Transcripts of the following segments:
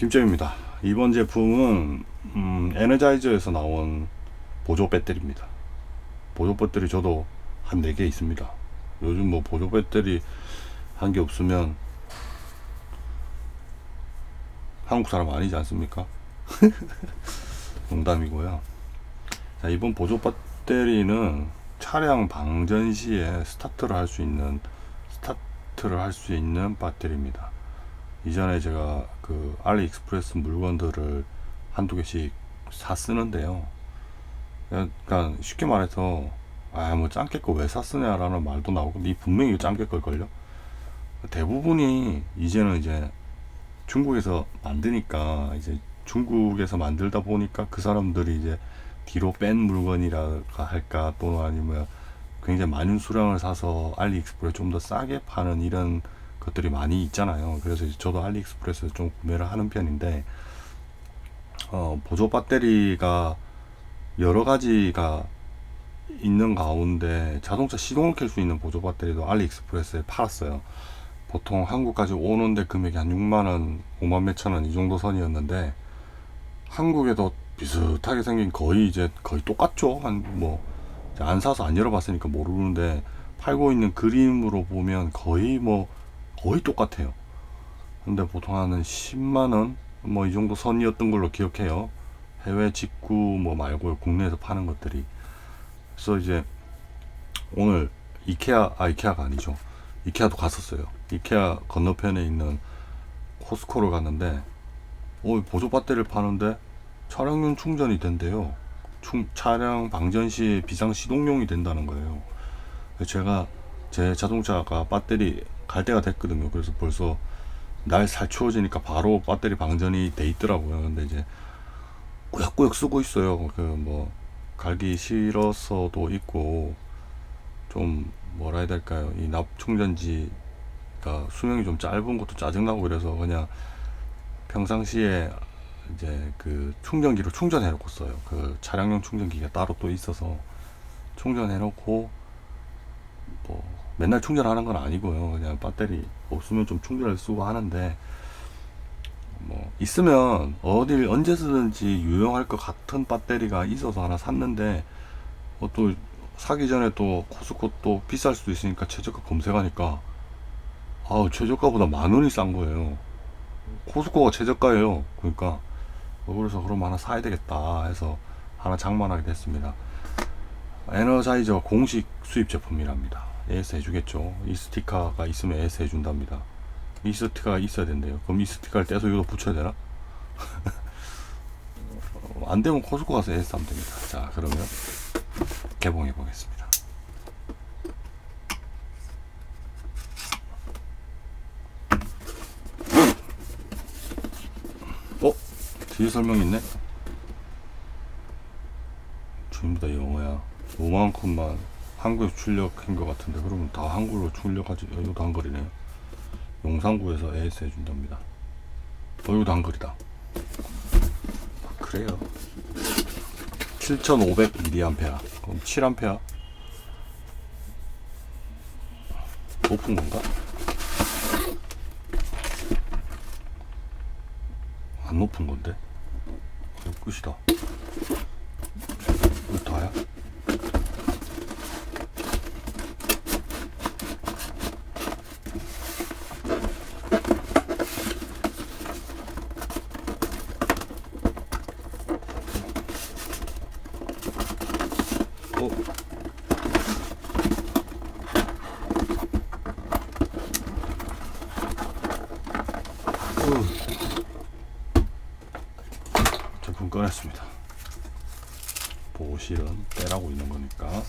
김정입니다. 이번 제품은 음, 에너자이저에서 나온 보조 배터리입니다. 보조 배터리 저도 한 4개 있습니다. 요즘 뭐 보조 배터리 한 개 없으면 한국 사람 아니지 않습니까? 농담이고요. 자, 이번 보조 배터리는 차량 방전 시에 스타트를 할 수 있는 스타트를 할 수 있는 배터리입니다. 이전에 제가 그 알리익스프레스 물건들을 한두 개씩 사 쓰는데요. 그러니까 쉽게 말해서 아뭐 짱깨 거왜 샀으냐라는 말도 나오고 니 분명히 짱깨 걸걸요. 대부분이 이제는 이제 중국에서 만드니까 이제 중국에서 만들다 보니까 그 사람들이 이제 뒤로 뺀 물건이라 할까 또는 아니면 굉장히 많은 수량을 사서 알리익스프레스 좀 더 싸게 파는 이런 것들이 많이 있잖아요. 그래서 저도 알리익스프레스에서 좀 구매를 하는 편인데 어, 보조 배터리가 여러 가지가 있는 가운데 자동차 시동을 켤 수 있는 보조 배터리도 알리익스프레스에 팔았어요. 보통 한국까지 오는데 금액이 한 6만 원, 5만 몇천 원 이 정도 선이었는데 한국에도 비슷하게 생긴 거의 이제 거의 똑같죠. 한 뭐 안 사서 안 열어봤으니까 모르는데 팔고 있는 그림으로 보면 거의 뭐 거의 똑같아요. 근데 보통 한 10만 원 뭐 이 정도 선이었던 걸로 기억해요. 해외 직구 뭐 말고 국내에서 파는 것들이. 그래서 이제 오늘 이케아 아 이케아가 아니죠. 이케아도 갔었어요. 이케아 건너편에 있는 코스코를 갔는데 어 보조 배터리를 파는데 차량용 충전이 된대요. 충, 차량 방전 시 비상 시동용이 된다는 거예요. 제가 제 자동차가 배터리 갈 때가 됐거든요. 그래서 벌써 날 살 추워지니까 바로 배터리 방전이 돼 있더라고요. 근데 이제 꾸역꾸역 쓰고 있어요. 그 뭐 갈기 싫어서도 있고 좀 뭐라 해야 될까요? 이 납 충전지가 수명이 좀 짧은 것도 짜증나고 그래서 그냥 평상시에 이제 그 충전기로 충전해 놓고 써요. 그 차량용 충전기가 따로 또 있어서 충전해 놓고 뭐 맨날 충전하는 건 아니고요. 그냥 배터리 없으면 좀 충전을 쓰고 하는데 뭐 있으면 어딜 언제 쓰든지 유용할 것 같은 배터리가 있어서 하나 샀는데 어, 또 사기 전에 또 코스코 또 비쌀 수도 있으니까 최저가 검색하니까 아우 최저가보다 만 원이 싼 거예요. 코스코가 최저가예요. 그러니까 어, 그래서 그럼 하나 사야 되겠다 해서 하나 장만하게 됐습니다. 에너자이저 공식 수입 제품이랍니다. AS 해주겠죠. 이 스티커가 있으면 AS 해준답니다. 이 스티커가 있어야 된대요. 그럼 이 스티커를 떼서 여기다 붙여야 되나? 어, 안 되면 코스코 가서 AS 하면 됩니다. 자, 그러면 개봉해 보겠습니다. 어? 뒤에 설명 있네? 전부 다 영어야. 요만큼만 한국에서 출력한 것 같은데 그러면 다 한국으로 출력하지. 어, 이것도 한글이네요. 용산구에서 AS 해준답니다. 어 이것도 한글이다. 아, 그래요. 7500mAh 그럼 7A 높은 건가? 안 높은 건데? 끝이다 이거 다야? 어? 어. 제품 꺼냈습니다. 보 실은 빼라고 있는 거니까.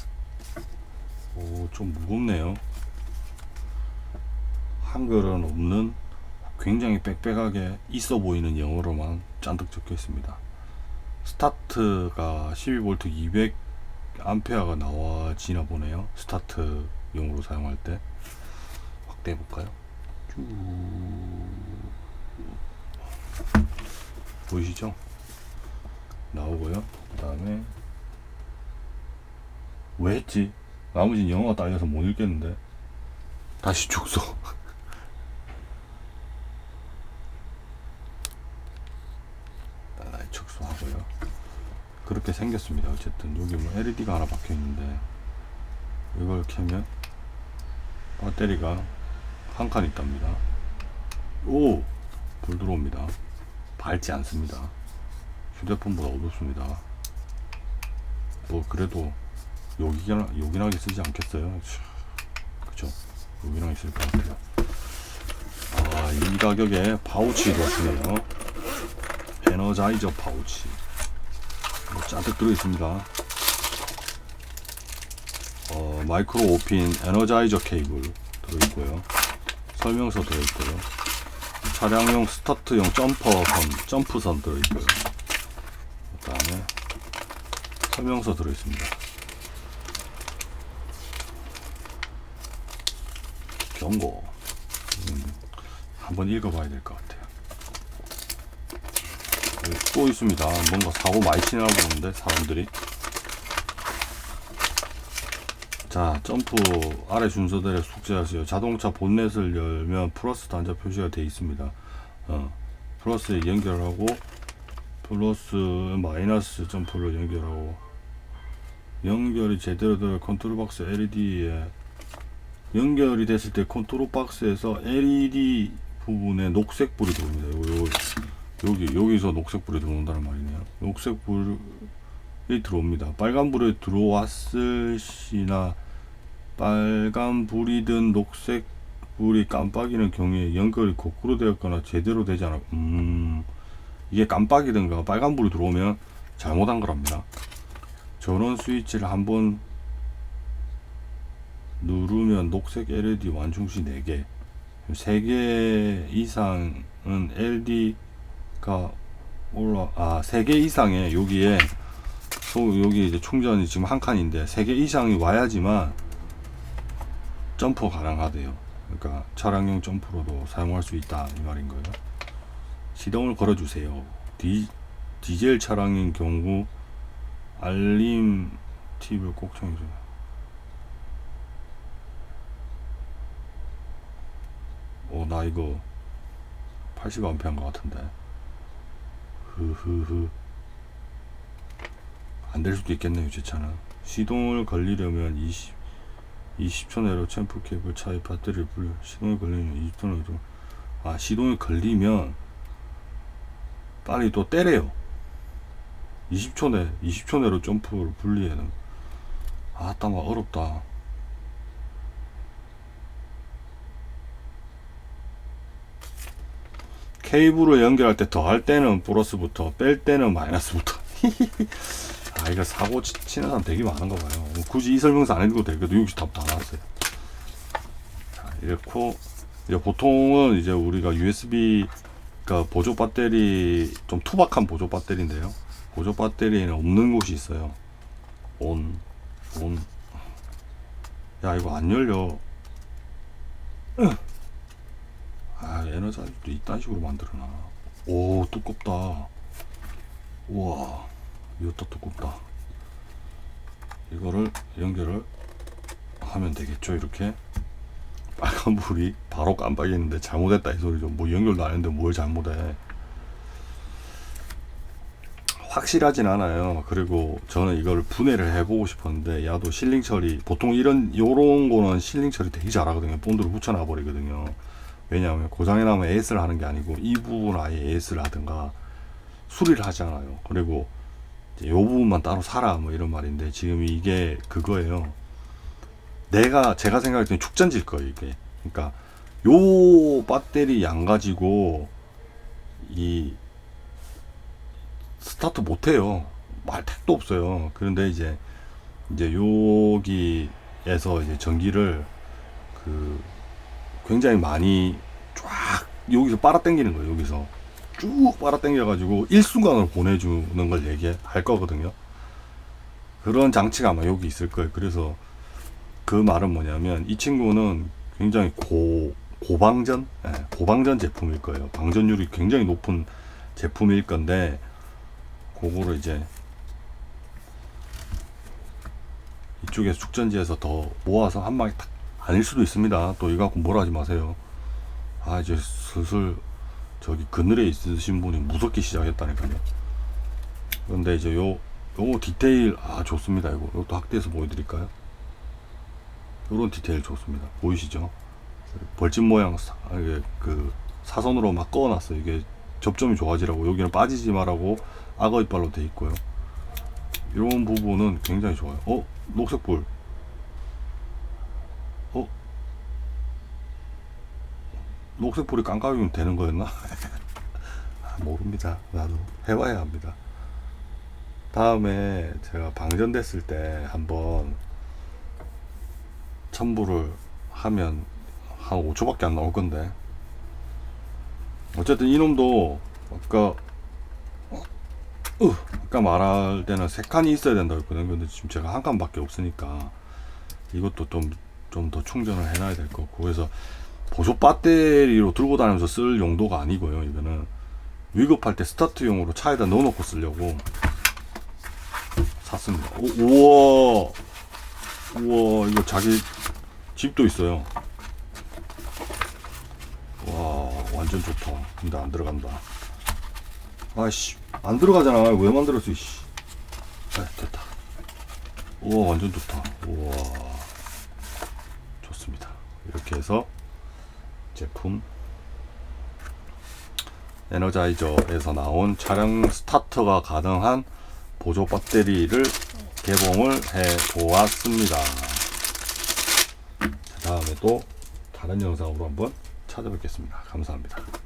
오, 좀 무겁네요. 한글은 없는 굉장히 빽빽하게 있어 보이는 영어로만 잔뜩 적혀 있습니다. 스타트가 12V 200 암페어가 나와지나 보네요. 스타트 용으로 사용할 때 확대해 볼까요? 쭉 보이시죠? 나오고요. 그 다음에 왜 했지? 나머진 영어가 딸려서 못 읽겠는데. 다시 축소. 축소하고요. 그렇게 생겼습니다. 어쨌든 여기 뭐 LED가 하나 박혀 있는데 이걸 켜면 배터리가 한 칸 있답니다. 오! 불 들어옵니다. 밝지 않습니다. 휴대폰보다 어둡습니다. 뭐 그래도 요기나, 요긴하게 쓰지 않겠어요? 그쵸? 요긴하게 쓸것 같아요. 아, 이 가격에 파우치도 주네요. 에너자이저 파우치. 뭐 잔뜩 들어있습니다. 어, 마이크로 5핀 에너자이저 케이블 들어있고요. 설명서 들어있고요. 차량용 스타트용 점퍼선, 점프선 들어있고요. 그 다음에 설명서 들어있습니다. 경고. 음, 한번 읽어봐야 될 것 같아요. 여기 또 있습니다. 뭔가 사고 많이 치나 보는데 사람들이. 자, 점프 아래 순서대로 숙지하세요. 자동차 본넷을 열면 플러스 단자 표시가 되어 있습니다. 어, 플러스에 연결하고 플러스 마이너스 점프를 연결하고 연결이 제대로 되어 컨트롤 박스 LED에 연결이 됐을 때 컨트롤 박스에서 LED 부분에 녹색 불이 들어옵니다. 여기 여기서 녹색 불이 들어온다는 말이네요. 녹색 불이 들어옵니다. 빨간 불이 들어왔을 시나 빨간 불이든 녹색 불이 깜빡이는 경우에 연결이 거꾸로 되었거나 제대로 되지 않아. 음, 이게 깜빡이든가 빨간 불이 들어오면 잘못한 거랍니다. 전원 스위치를 한번 누르면 녹색 LED 완충시 4개, 3개 이상은 LED가 올라, 아, 3개 이상에 여기에, 소, 여기 이제 충전이 지금 한 칸인데, 3개 이상이 와야지만 점프 가능하대요. 그러니까 차량용 점프로도 사용할 수 있다. 이 말인 거예요. 시동을 걸어 주세요. 디, 디젤 차량인 경우, 알림 팁을 꼭 청해줘요. 이거 80A인 것 같은데. 흐흐흐. 안 될 수도 있겠네요, 제 차는. 시동을 걸리려면 20, 20초 내로 챔프 케이블 차에 배터리를 불려. 시동이 걸리면 20초 내로. 아, 시동이 걸리면 빨리 또 때려요. 20초 내, 20초 내로 점프를 분리해야 돼. 아, 땀아, 어렵다. 케이블을 연결할 때 더할 때는 플러스부터 뺄 때는 마이너스부터. 아 이거 사고 치- 치는 사람 되게 많은가 봐요. 뭐 굳이 이 설명서 안 해도 되거든 여기 답다 나왔어요. 자 이렇고 이제 보통은 이제 우리가 USB 그 보조 배터리 좀 투박한 보조 배터리인데요. 보조 배터리에는 없는 곳이 있어요. 온 온. 야 이거 안 열려 아 에너자이도 이딴 식으로 만들어놔. 오 두껍다. 우와 이것도 두껍다. 이거를 연결을 하면 되겠죠 이렇게? 빨간 불이 바로 깜빡이는데 잘못했다 이 소리죠. 뭐 연결도 안 했는데 뭘 잘못해. 확실하진 않아요. 그리고 저는 이걸 분해를 해보고 싶었는데 야도 실링 처리 보통 이런 요런 거는 실링 처리 되게 잘하거든요. 본드로 붙여놔 버리거든요 왜냐하면 고장이 나면 AS를 하는 게 아니고 이 부분 아예 AS를 하든가 수리를 하잖아요. 그리고 요 부분만 따로 사라 뭐 이런 말인데 지금 이게 그거예요. 내가 제가 생각할 때는 축전지일 거예요 이게. 그러니까 요 배터리 양 가지고 이 스타트 못 해요. 말 택도 없어요. 그런데 이제 이제 여기에서 이제 전기를 그 굉장히 많이 쫙 여기서 빨아당기는 거예요. 여기서 쭉 빨아당겨 가지고 일순간으로 보내주는 걸 얘기할 거거든요. 그런 장치가 아마 여기 있을 거예요. 그래서 그 말은 뭐냐면 이 친구는 굉장히 고 고방전, 예, 고방전 제품일 거예요. 방전율이 굉장히 높은 제품일 건데 그거를 이제 이쪽에서 축전지에서 더 모아서 한 방에 탁 아닐 수도 있습니다. 또 이거 갖고 뭐라 하지 마세요. 아 이제 슬슬 저기 그늘에 있으신 분이 무섭게 시작했다니까요. 그런데 이제 요 요거 디테일 아 좋습니다. 이거. 이것도 확대해서 보여드릴까요? 요런 디테일 좋습니다. 보이시죠? 벌집 모양 사, 아, 이게 그 사선으로 막 꺼놨어요. 이게 접점이 좋아지라고. 여기는 빠지지 말라고 악어 이빨로 돼 있고요. 이런 부분은 굉장히 좋아요. 어? 녹색불 녹색불이 깜깜이면 되는 거였나? 아, 모릅니다. 나도 해봐야 합니다. 다음에 제가 방전됐을 때 한번 첨부를 하면 한 5초밖에 안 나올 건데. 어쨌든 이놈도 아까 어, 으, 아까 말할 때는 세 칸이 있어야 된다고 했거든요. 근데 지금 제가 한 칸밖에 없으니까 이것도 좀 좀 더 충전을 해놔야 될것 같고. 그래서 보조 배터리로 들고 다니면서 쓸 용도가 아니고요 이거는 위급할 때 스타트용으로 차에다 넣어놓고 쓰려고 샀습니다. 오, 우와, 우와, 이거 자기 집도 있어요. 와, 완전 좋다. 근데 안 들어간다. 아씨, 안 들어가잖아. 왜 만들었어, 씨. 아, 됐다. 우와, 완전 좋다. 우와, 좋습니다. 이렇게 해서 제품 에너자이저에서 나온 차량 스타터가 가능한 보조 배터리를 개봉을 해 보았습니다. 다음에 또 다른 영상으로 한번 찾아뵙겠습니다. 감사합니다.